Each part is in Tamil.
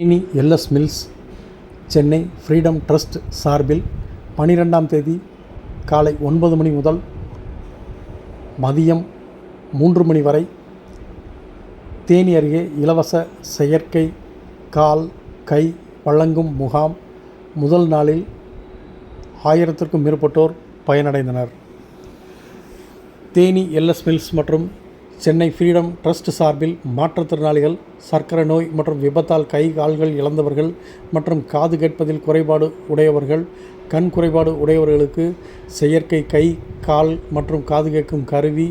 இனி LS mills Chennai freedom trust சார்பில் பனிரெண்டாம் தேதி காலை ஒன்பது மணி முதல் மதியம் மூன்று மணி வரை தேனி அருகே இலவச செயற்கை கால் கை வழங்கும் முகாம் முதல் நாளில் ஆயிரத்திற்கும் மேற்பட்டோர் பயனடைந்தனர். தேனி எல்எஸ் மில்ஸ் மற்றும் சென்னை ஃப்ரீடம் ட்ரஸ்ட் சார்பில் மாற்றுத்திறனாளிகள் சர்க்கரை நோய் மற்றும் விபத்தால் கை கால்கள் இழந்தவர்கள் மற்றும் காது கேட்பதில் குறைபாடு உடையவர்கள் கண் குறைபாடு உடையவர்களுக்கு செயற்கை கை கால் மற்றும் காது கேட்கும் கருவி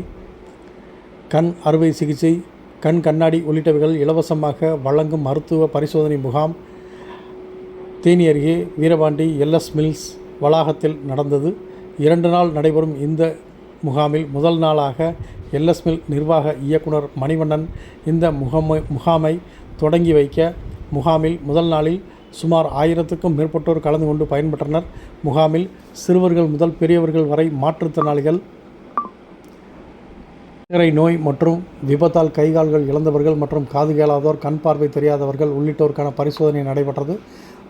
கண் அறுவை சிகிச்சை கண் கண்ணாடி உள்ளிட்டவைகள் இலவசமாக வழங்கும் மருத்துவ பரிசோதனை முகாம் தேனி அருகே வீரபாண்டி எல்எஸ் மில்ஸ் வளாகத்தில் நடந்தது. இரண்டு நாள் நடைபெறும் இந்த முகாமில் முதல் நாளாக எல்எஸ்மில் நிர்வாக இயக்குனர் மணிவண்ணன் இந்த முகாமை முகாமை தொடங்கி வைக்க முகாமில் முதல் நாளில் சுமார் ஆயிரத்துக்கும் மேற்பட்டோர் கலந்து கொண்டு பயன்பெற்றனர். முகாமில் சிறுவர்கள் முதல் பெரியவர்கள் வரை மாற்றுத்திறனாளிகள் சர்க்கரை நோய் மற்றும் விபத்தால் கைகால்கள் இழந்தவர்கள் மற்றும் காது கேளாதோர் கண் பார்வை தெரியாதவர்கள் உள்ளிட்டோருக்கான பரிசோதனை நடைபெற்றது.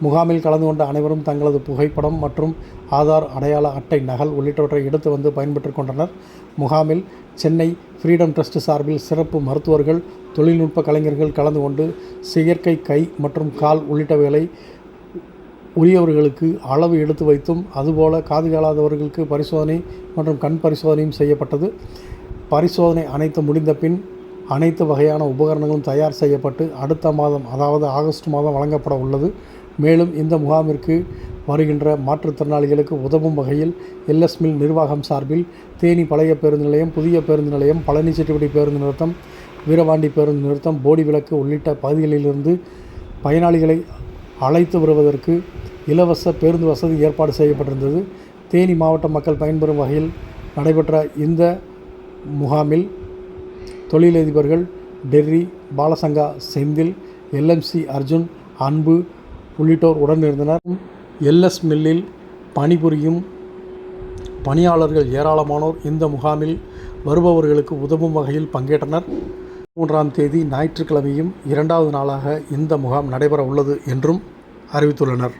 முகாமில் கலந்து கொண்ட அனைவரும் தங்களது புகைப்படம் மற்றும் ஆதார் அடையாள அட்டை நகல் உள்ளிட்டவற்றை எடுத்து வந்து பயன்பெற்று கொண்டனர். முகாமில் சென்னை ஃப்ரீடம் ட்ரஸ்ட் சார்பில் சிறப்பு மருத்துவர்கள் தொழில்நுட்ப கலைஞர்கள் கலந்து கொண்டு செயற்கை கை மற்றும் கால் உள்ளிட்டவைகளை உரியவர்களுக்கு அளவு எடுத்து வைத்தும் அதுபோல காது கேளாதவர்களுக்கு பரிசோதனை மற்றும் கண் பரிசோதனையும் செய்யப்பட்டது. பரிசோதனை அனைத்து முடிந்த பின் அனைத்து வகையான உபகரணங்களும் தயார் செய்யப்பட்டு அடுத்த மாதம் அதாவது ஆகஸ்ட் மாதம் வழங்கப்பட உள்ளது. மேலும் இந்த முகாமிற்கு வருகின்ற மாற்றுத்திறனாளிகளுக்கு உதவும் வகையில் எல்எஸ் மில் நிர்வாகம் சார்பில் தேனி பழைய பேருந்து நிலையம் புதிய பேருந்து நிலையம் பழனிச்செட்டிப்பட்டி பேருந்து நிறுத்தம் வீரவாண்டி பேருந்து நிறுத்தம் போடி விளக்கு உள்ளிட்ட பகுதிகளிலிருந்து பயனாளிகளை அழைத்து வருவதற்கு இலவச பேருந்து வசதி ஏற்பாடு செய்யப்பட்டிருந்தது. தேனி மாவட்ட மக்கள் பயன்பெறும் வகையில் நடைபெற்ற இந்த முகாமில் தொழிலதிபர்கள் டெர்ரி பாலசங்கா செந்தில் எல்எம்சி அர்ஜுன் அன்பு உள்ளிட்டோர் உடனிருந்தனர். எல்எஸ் மில்லில் பணிபுரியும் பணியாளர்கள் ஏராளமானோர் இந்த முகாமில் வருபவர்களுக்கு உதவும் வகையில் பங்கேற்றனர். மூன்றாம் தேதி ஞாயிற்றுக்கிழமையும் இரண்டாவது நாளாக இந்த முகாம் நடைபெற உள்ளது என்றும் அறிவித்துள்ளனர்.